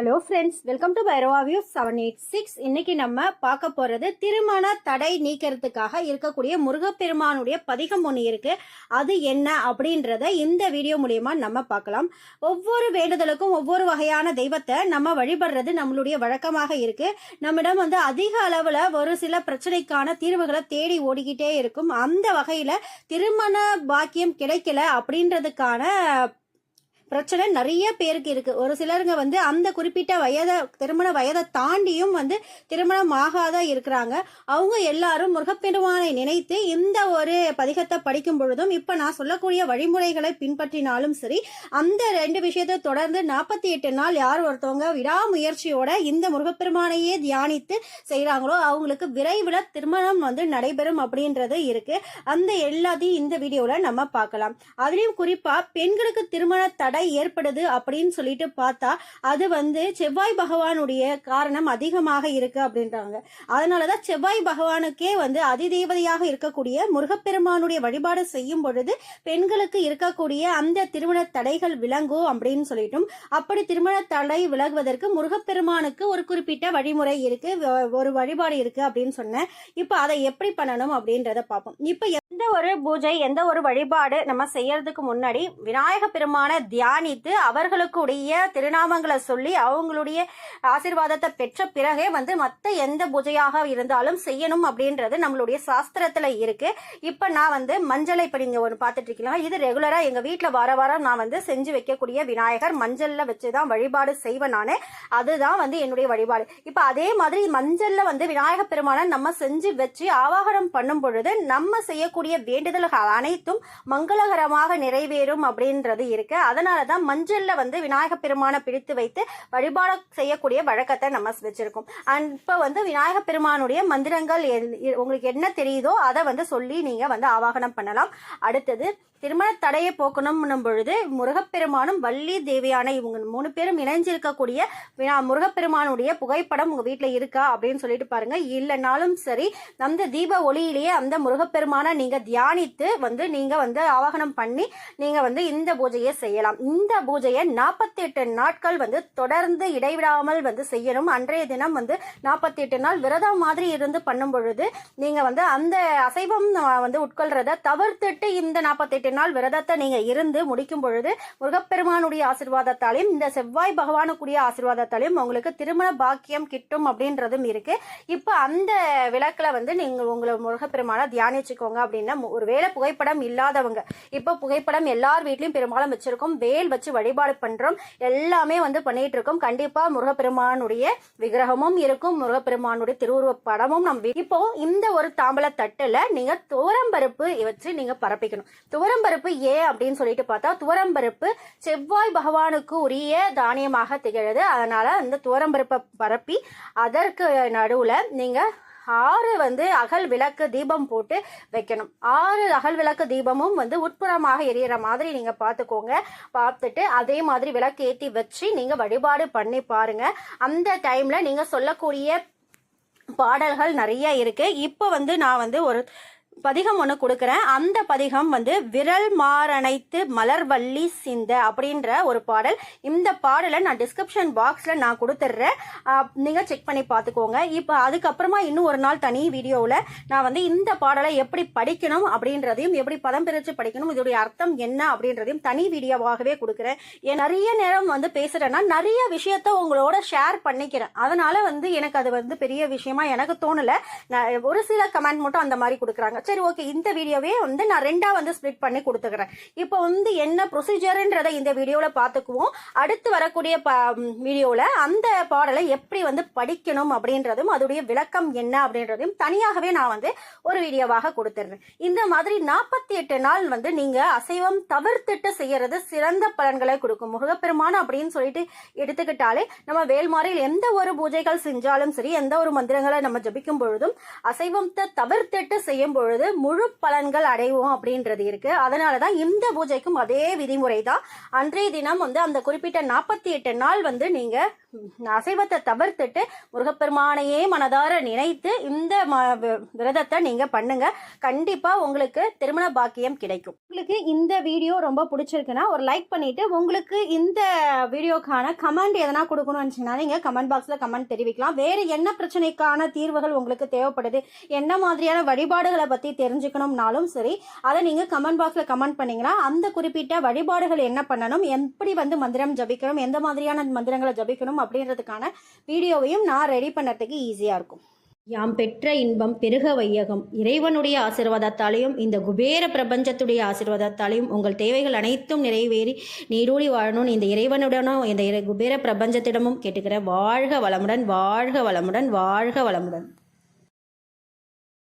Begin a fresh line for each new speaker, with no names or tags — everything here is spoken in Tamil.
ஹலோ ஃப்ரெண்ட்ஸ் வெல்கம் டு பைரோவா வியூ செவன் எயிட் சிக்ஸ் இன்னைக்கு நம்ம பார்க்க போகிறது திருமண தடை நீக்கிறதுக்காக இருக்கக்கூடிய முருகப்பெருமானுடைய பதிகம் ஒன்று இருக்கு. அது என்ன அப்படின்றத இந்த வீடியோ மூலயமா நம்ம பார்க்கலாம். ஒவ்வொரு வேண்டுதலுக்கும் ஒவ்வொரு வகையான தெய்வத்தை நம்ம வழிபடுறது நம்மளுடைய வழக்கமாக இருக்கு. நம்மிடம் வந்து அதிக அளவில் ஒரு சில பிரச்சனைக்கான தீர்வுகளை தேடி ஓடிக்கிட்டே இருக்கும். அந்த வகையில் திருமண பாக்கியம் கிடைக்கல அப்படின்றதுக்கான பிரச்சனை நிறைய பேருக்கு இருக்கு. ஒரு சிலருங்க வந்து அந்த குறிப்பிட்ட வயதை திருமண வயதை தாண்டியும் வந்து திருமணம் ஆகாத இருக்கிறாங்க. அவங்க எல்லாரும் முருகப்பெருமானை நினைத்து இந்த ஒரு பதிகத்தை படிக்கும் பொழுதும் இப்போ நான் சொல்லக்கூடிய வழிமுறைகளை பின்பற்றினாலும் சரி அந்த ரெண்டு விஷயத்தை தொடர்ந்து நாற்பத்தி எட்டு நாள் யார் ஒருத்தவங்க விடாமுயற்சியோட இந்த முருகப்பெருமானையே தியானித்து செய்கிறாங்களோ அவங்களுக்கு விரைவில் திருமணம் வந்து நடைபெறும் அப்படின்றது இருக்கு. அந்த எல்லாத்தையும் இந்த வீடியோவில் நம்ம பார்க்கலாம். அதுலேயும் குறிப்பாக பெண்களுக்கு திருமண தடை ஏற்படுது அப்படின்னு சொல்லிட்டு பார்த்தா அது வந்து செவ்வாய் பகவானுடைய காரணம் அதிகமாக இருக்கு அப்படின்றாங்க. அதனாலதான் செவ்வாய் பகவானுக்கே வந்து அதிதேவதையாக இருக்கக்கூடிய முருகப்பெருமானுடைய வழிபாடு செய்யும் பொழுது பெண்களுக்கு இருக்கக்கூடிய அந்த திருமண தடைகள் விளங்கும் அப்படின்னு சொல்லிட்டும் அப்படி திருமண தடை விலகுவதற்கு முருகப்பெருமானுக்கு ஒரு குறிப்பிட்ட வழிமுறை இருக்கு ஒரு வழிபாடு இருக்கு அப்படின்னு சொன்னேன். இப்போ அதை எப்படி பண்ணணும் அப்படின்றத பார்ப்போம். இப்போ எந்த ஒரு பூஜை எந்த ஒரு வழிபாடு நம்ம செய்யறதுக்கு முன்னாடி விநாயக பெருமானை தியானித்து அவர்களுக்குடைய திருநாமங்களை சொல்லி அவங்களுடைய ஆசீர்வாதத்தை பெற்ற பிறகே வந்து மற்ற எந்த பூஜையாக இருந்தாலும் செய்யணும் அப்படின்றது நம்மளுடைய சாஸ்திரத்துல இருக்கு. இப்போ நான் வந்து மஞ்சளை இப்போ நீங்க ஒன்று பார்த்துட்டு இருக்கீங்களா இது ரெகுலரா எங்க வீட்டில் வார வாரம் நான் வந்து செஞ்சு வைக்கக்கூடிய விநாயகர் மஞ்சள்ல வச்சு தான் வழிபாடு செய்வேன் நான். அதுதான் வந்து என்னுடைய வழிபாடு. இப்போ அதே மாதிரி மஞ்சள்ல வந்து விநாயக பெருமானை நம்ம செஞ்சு வச்சு ஆவாகனம் பண்ணும் பொழுது நம்ம செய்யக்கூடிய வேண்டுதல்கள் அனைத்தும் மங்களகரமாக நிறைவேறும் அப்படின்றது இருக்கு. அதனால தான் மஞ்சள்ல வந்து விநாயக பெருமானை பிடித்து வைத்து வழிபாடு செய்யக்கூடிய வழக்கத்தை நம்ம வச்சிருக்கோம். அண்ட் இப்போ வந்து விநாயக பெருமானுடைய மந்திரங்கள் உங்களுக்கு என்ன தெரியுதோ அதை வந்து சொல்லி நீங்க வந்து ஆவாகனம் பண்ணலாம். அடுத்தது திருமண தடையை போக்கணும்னும் பொழுது முருகப்பெருமானும் வள்ளி தேவியான இவங்க மூணு பேரும் இணைஞ்சிருக்கக்கூடிய முருகப்பெருமானுடைய புகைப்படம் உங்கள் வீட்டில் இருக்கா அப்படின்னு சொல்லிட்டு பாருங்க. இல்லைனாலும் சரி அந்த தீப ஒளியிலேயே அந்த முருகப்பெருமானை நீங்கள் தியானித்து வந்து நீங்கள் வந்து ஆவாகனம் பண்ணி நீங்கள் வந்து இந்த பூஜையை செய்யலாம். இந்த பூஜையை நாற்பத்தி எட்டு நாட்கள் வந்து தொடர்ந்து இடைவிடாமல் வந்து செய்யணும். அன்றைய தினம் வந்து நாற்பத்தி எட்டு நாள் விரதம் மாதிரி இருந்து பண்ணும் பொழுது நீங்கள் வந்து அந்த அசைவம் வந்து உட்கொள்றத தவிர்த்துட்டு இந்த நாற்பத்தெட்டு நாள் விரதத்தை நீங்க இருந்து முடிக்கும் பொழுது முருகப்பெருமானுடைய ஆசிர்வாதத்தாலையும் இந்த செவ்வாய் பகவானுக்குரிய ஆசிர்வாதத்தாலையும் உங்களுக்கு திருமண பாக்கியம் கிட்டும் அப்படின்றதும் இருக்கு. இப்போ அந்த விளக்குல வந்து நீங்க உங்களை முருகப்பெருமானை தியானிச்சுக்கோங்க அப்படின்னா ஒரு ஒருவேளை புகைப்படம் இல்லாதவங்க இப்போ புகைப்படம் எல்லார் வீட்லயும் பெரும்பாலும் வச்சிருக்கோம். வேல் வச்சு வழிபாடு பண்றோம். எல்லாமே வந்து பண்ணிட்டு இருக்கோம் கண்டிப்பா முருகப்பெருமானுடைய விக்கிரகமும் இருக்கும். முருகப்பெருமானுடைய திருவுருவ படமும் நம்ம இப்போ இந்த ஒரு தாம்பல தட்டுல நீங்க துவரம்பருப்பு வச்சு நீங்க பரப்பிக்கணும். துவரம்பருப்பு ஏன் அப்படின்னு சொல்லிட்டு பார்த்தா துவரம்பருப்பு செவ்வாய் பகவானுக்கு உரிய தானியமாக திகழது. அதனால அந்த துவரம்பருப்பை பரப்பி அதற்கு நடுவில் நீங்க ஆறு வந்து அகல் விளக்கு தீபம் போட்டு வைக்கணும். ஆறு அகல் விளக்கு தீபமும் வந்து உட்புறமாக எரியற மாதிரி நீங்க பார்த்துக்கோங்க. பார்த்துட்டு அதே மாதிரி விளக்கு ஏற்றி வச்சு நீங்க வழிபாடு பண்ணி பாருங்க. அந்த டைம்ல நீங்க சொல்லக்கூடிய பாடல்கள் நிறைய இருக்கு. இப்போ வந்து நான் வந்து ஒரு பதிகம் ஒன்று கொடுக்குறேன். அந்த பதிகம் வந்து விரல் மாரணைத்து மலர்வள்ளி சிந்த அப்படின்ற ஒரு பாடல். இந்த பாடலை நான் டிஸ்கிரிப்ஷன் பாக்ஸில் நான் கொடுத்துட்றேன். நீங்கள் செக் பண்ணி பார்த்துக்கோங்க. இப்போ அதுக்கப்புறமா இன்னும் ஒரு நாள் தனி வீடியோவில் நான் வந்து இந்த பாடலை எப்படி படிக்கணும் அப்படின்றதையும் எப்படி பதம் பிரித்து படிக்கணும் இதோடைய அர்த்தம் என்ன அப்படின்றதையும் தனி வீடியோவாகவே கொடுக்குறேன். ஏன் நிறைய நேரம் வந்து பேசுகிறேன்னா நிறைய விஷயத்த உங்களோட ஷேர் பண்ணிக்கிறேன். அதனால் வந்து எனக்கு அது வந்து பெரிய விஷயமா எனக்கு தோணலை. நான் ஒரு சில கமெண்ட் மட்டும் அந்த மாதிரி கொடுக்குறாங்க. சரி ஓகே இந்த வீடியோவே வந்து நான் ரெண்டாக வந்து ஸ்ப்ளிட் பண்ணி கொடுத்துக்கிறேன். இப்போ வந்து என்ன ப்ரொசீஜருன்றதை இந்த வீடியோவில் பார்த்துக்குவோம். அடுத்து வரக்கூடிய ப வீடியோவில் அந்த பாடலை எப்படி வந்து படிக்கணும் அப்படின்றதும் அதோடைய விளக்கம் என்ன அப்படின்றதையும் தனியாகவே நான் வந்து ஒரு வீடியோவாக கொடுத்துட்றேன் இந்த மாதிரி நாற்பத்தி எட்டு நாள் வந்து நீங்கள் அசைவம் தவிர்த்துட்டு செய்யறது சிறந்த பலன்களை கொடுக்கும். முருகப்பெருமான் அப்படின்னு சொல்லிட்டு எடுத்துக்கிட்டாலே நம்ம வேல்மாரில் எந்த ஒரு பூஜைகள் செஞ்சாலும் சரி எந்த ஒரு மந்திரங்களை நம்ம ஜபிக்கும் பொழுதும் அசைவத்தை தவிர்த்துட்டு செய்யும் பொழுது முழு பலன்கள் அடைவோம் அப்படின்றது இருக்கு. அதனால தான் இந்த பூஜைக்கும் அதே விதிமுறை தான் அன்றைய தினம் வந்து அந்த குறிப்பிட்ட நாற்பத்தி எட்டு நாள் வந்து நீங்கள் அசைவத்தை தவிர்த்துட்டு முருகப்பெருமானையே மனதார நினைத்து இந்த ம- விரதத்தை நீங்க பண்ணுங்க. கண்டிப்பா உங்களுக்கு திருமண பாக்கியம் கிடைக்கும். உங்களுக்கு இந்த வீடியோ ரொம்ப பிடிச்சிருக்குன்னா ஒரு லைக் பண்ணிட்டு உங்களுக்கு இந்த வீடியோக்கான கமெண்ட் எதனா கொடுக்கணும்னு நினச்சிங்கன்னா நீங்கள் கமெண்ட் பாக்ஸில் கமெண்ட் தெரிவிக்கலாம். வேறு என்ன பிரச்சனைக்கான தீர்வுகள் உங்களுக்கு தேவைப்படுது? என்ன மாதிரியான வழிபாடுகளை பற்றி தெரிஞ்சுக்கணும்னாலும் சரி அதை நீங்கள் கமெண்ட் பாக்ஸில் கமெண்ட் பண்ணீங்கன்னா அந்த குறிப்பிட்ட வழிபாடுகள் என்ன பண்ணணும் எப்படி வந்து மந்திரம் ஜபிக்கணும் எந்த மாதிரியான மந்திரங்களை ஜபிக்கணும் அப்படின்றதுக்கான வீடியோவையும் நான் ரெடி பண்ணுறதுக்கு ஈஸியாக இருக்கும். யாம் பெற்ற இன்பம் பெருக வையகம். இறைவனுடைய ஆசீர்வாதத்தாலையும் இந்த குபேர பிரபஞ்சத்துடைய ஆசீர்வாதத்தாலையும் உங்கள் தேவைகள் அனைத்தும் நிறைவேறி நீரூடி வாழணும்னு இந்த இறைவனுடனும் இந்த இறை- குபேர பிரபஞ்சத்திடமும் கேட்டுக்கிற வாழ்க வளமுடன் வாழ்க வளமுடன் வாழ்க வளமுடன்.